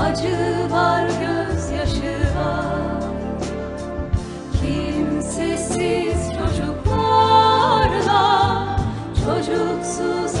acı var, gözyaşı var. Kimsesiz çocuklarla çocuksuz